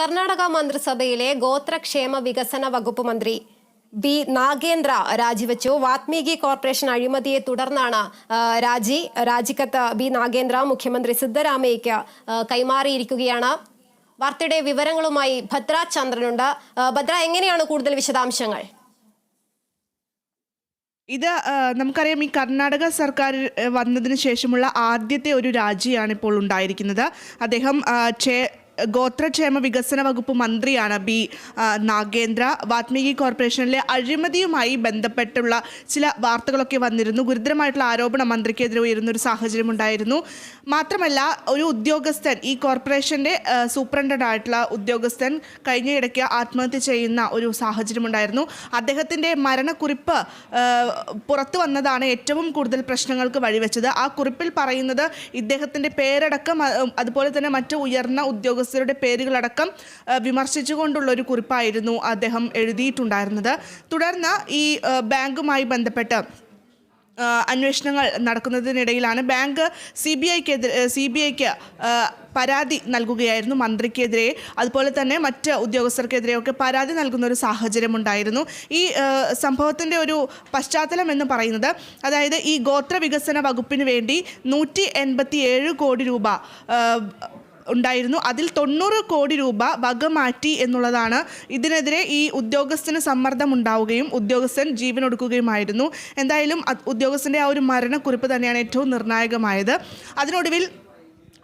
കർണാടക മന്ത്രിസഭയിലെ ഗോത്രക്ഷേമ വികസന വകുപ്പ് മന്ത്രി ബി നാഗേന്ദ്ര രാജിവെച്ചു. വാത്മീകി കോർപ്പറേഷൻ അഴിമതിയെ തുടർന്നാണ് രാജി. രാജിക്കത്ത് ബി നാഗേന്ദ്ര മുഖ്യമന്ത്രി സിദ്ധരാമയ്യക്ക് കൈമാറിയിരിക്കുകയാണ്. വാർത്തയുടെ വിവരങ്ങളുമായി ഭദ്ര ചന്ദ്രനുണ്ട്. ഭദ്ര എങ്ങനെയാണ് കൂടുതൽ വിശദാംശങ്ങൾ? ഇത് നമുക്കറിയാം ഈ കർണാടക സർക്കാർ വന്നതിന് ശേഷമുള്ള ആദ്യത്തെ ഒരു രാജിയാണ് ഇപ്പോൾ ഉണ്ടായിരിക്കുന്നത്. അദ്ദേഹം ഗോത്രക്ഷേമ വികസന വകുപ്പ് മന്ത്രിയാണ് ബി നാഗേന്ദ്ര. വാത്മീകി കോർപ്പറേഷനിലെ അഴിമതിയുമായി ബന്ധപ്പെട്ടുള്ള ചില വാർത്തകളൊക്കെ വന്നിരുന്നു. ഗുരുതരമായിട്ടുള്ള ആരോപണം മന്ത്രിക്കെതിരെ ഉയരുന്ന ഒരു സാഹചര്യം ഉണ്ടായിരുന്നു. മാത്രമല്ല ഒരു ഉദ്യോഗസ്ഥൻ ഈ കോർപ്പറേഷന്റെ സൂപ്രണ്ടന്റ് ആയിട്ടുള്ള ഉദ്യോഗസ്ഥൻ കഴിഞ്ഞ ഇടയ്ക്ക് ആത്മഹത്യ ചെയ്യുന്ന ഒരു സാഹചര്യം ഉണ്ടായിരുന്നു. അദ്ദേഹത്തിന്റെ മരണക്കുറിപ്പ് പുറത്തു വന്നതാണ് ഏറ്റവും കൂടുതൽ പ്രശ്നങ്ങൾക്ക് വഴിവെച്ചത്. ആ കുറിപ്പിൽ പറയുന്നത് ഇദ്ദേഹത്തിന്റെ പേരടക്കം അതുപോലെ തന്നെ മറ്റ് ഉയർന്ന ഉദ്യോഗസ്ഥരുടെ പേരുകളടക്കം വിമർശിച്ചുകൊണ്ടുള്ള ഒരു കുറിപ്പായിരുന്നു അദ്ദേഹം എഴുതിയിട്ടുണ്ടായിരുന്നത്. തുടർന്ന് ഈ ബാങ്കുമായി ബന്ധപ്പെട്ട് അന്വേഷണങ്ങൾ നടക്കുന്നതിനിടയിലാണ് ബാങ്ക് സി ബി ഐക്കെതിരെ സി ബി ഐക്ക് പരാതി നൽകുകയായിരുന്നു മന്ത്രിക്കെതിരെ. അതുപോലെ തന്നെ മറ്റ് ഉദ്യോഗസ്ഥർക്കെതിരെയൊക്കെ പരാതി നൽകുന്ന ഒരു സാഹചര്യം ഉണ്ടായിരുന്നു ഈ സംഭവത്തിന്റെ ഒരു പശ്ചാത്തലം എന്ന് പറയുന്നത് അതായത് ഈ ഗോത്ര വികസന വകുപ്പിന് വേണ്ടി നൂറ്റി കോടി രൂപ ഉണ്ടായിരുന്നു. അതിൽ തൊണ്ണൂറ് കോടി രൂപ വക മാറ്റി എന്നുള്ളതാണ്. ഇതിനെതിരെ ഈ ഉദ്യോഗസ്ഥന് സമ്മർദ്ദം ഉണ്ടാവുകയും ഉദ്യോഗസ്ഥൻ ജീവനൊടുക്കുകയുമായിരുന്നു. എന്തായാലും ഉദ്യോഗസ്ഥന്റെ ആ ഒരു മരണക്കുറിപ്പ് തന്നെയാണ് ഏറ്റവും നിർണായകമായത്. അതിനൊടുവിൽ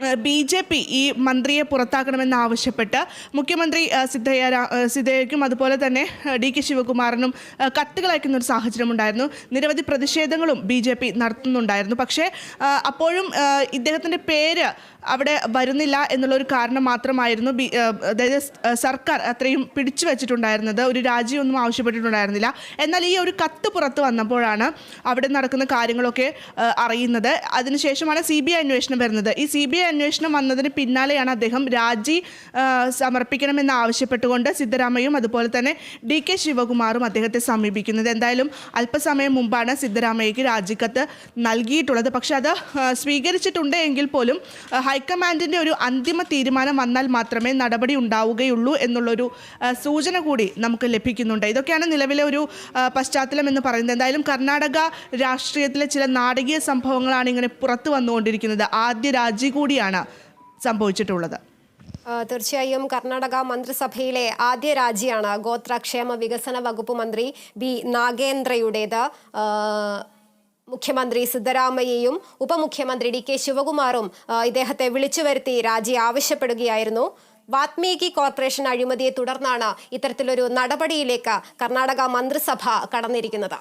ബി ജെ പി ഈ മന്ത്രിയെ പുറത്താക്കണമെന്ന് ആവശ്യപ്പെട്ട് മുഖ്യമന്ത്രി സിദ്ധയ്യ സിദ്ധയ്യക്കും അതുപോലെ തന്നെ ഡി കെ ശിവകുമാറിനും കത്തുകൾ അയക്കുന്ന ഒരു സാഹചര്യം ഉണ്ടായിരുന്നു നിരവധി പ്രതിഷേധങ്ങളും ബി ജെ പി നടത്തുന്നുണ്ടായിരുന്നു. പക്ഷേ അപ്പോഴും ഇദ്ദേഹത്തിന്റെ പേര് അവിടെ വരുന്നില്ല എന്നുള്ളൊരു കാരണം മാത്രമായിരുന്നു ബി അതായത് സർക്കാർ അത്രയും പിടിച്ചു വെച്ചിട്ടുണ്ടായിരുന്നത്. ഒരു രാജിയൊന്നും ആവശ്യപ്പെട്ടിട്ടുണ്ടായിരുന്നില്ല. എന്നാൽ ഈ ഒരു കത്ത് പുറത്ത് വന്നപ്പോഴാണ് അവിടെ നടക്കുന്ന കാര്യങ്ങളൊക്കെ അറിയുന്നത്. അതിനുശേഷമാണ് സി ബി ഐ അന്വേഷണം വരുന്നത്. ഈ സി ബി ഐ അന്വേഷണം വന്നതിന് പിന്നാലെയാണ് അദ്ദേഹം രാജി സമർപ്പിക്കണമെന്ന് ആവശ്യപ്പെട്ടുകൊണ്ട് സിദ്ധരാമയ്യും അതുപോലെ തന്നെ ഡി കെ ശിവകുമാറും അദ്ദേഹത്തെ സമീപിക്കുന്നത്. എന്തായാലും അല്പസമയം മുമ്പാണ് സിദ്ധരാമയ്യക്ക് രാജിക്കത്ത് നൽകിയിട്ടുള്ളത്. പക്ഷേ അത് സ്വീകരിച്ചിട്ടുണ്ട് എങ്കിൽ പോലും ഹൈക്കമാൻഡിന്റെ ഒരു അന്തിമ തീരുമാനം വന്നാൽ മാത്രമേ നടപടി ഉണ്ടാവുകയുള്ളൂ എന്നുള്ളൊരു സൂചന കൂടി നമുക്ക് ലഭിക്കുന്നുണ്ട്. ഇതൊക്കെയാണ് നിലവിലെ ഒരു പശ്ചാത്തലം എന്ന് പറയുന്നത്. എന്തായാലും കർണാടക രാഷ്ട്രീയത്തിലെ ചില നാടകീയ സംഭവങ്ങളാണ് ഇങ്ങനെ പുറത്തു വന്നുകൊണ്ടിരിക്കുന്നത്. ആദ്യ രാജി കൂടിയാണ് സംഭവിച്ചിട്ടുള്ളത്. തീർച്ചയായും കർണാടക മന്ത്രിസഭയിലെ ആദ്യ രാജിയാണ് ഗോത്രക്ഷേമ വികസന വകുപ്പ് മന്ത്രി ബി നാഗേന്ദ്രയുടേത്. മുഖ്യമന്ത്രി സിദ്ധരാമയ്യയും ഉപമുഖ്യമന്ത്രി ഡി കെ ശിവകുമാറും ഇദ്ദേഹത്തെ വിളിച്ചു വരുത്തി രാജി ആവശ്യപ്പെടുകയായിരുന്നു. വാത്മീകി കോർപ്പറേഷൻ അഴിമതിയെ തുടർന്നാണ് ഇത്തരത്തിലൊരു നടപടിയിലേക്ക് കർണാടക മന്ത്രിസഭ കടന്നിരിക്കുന്നത്.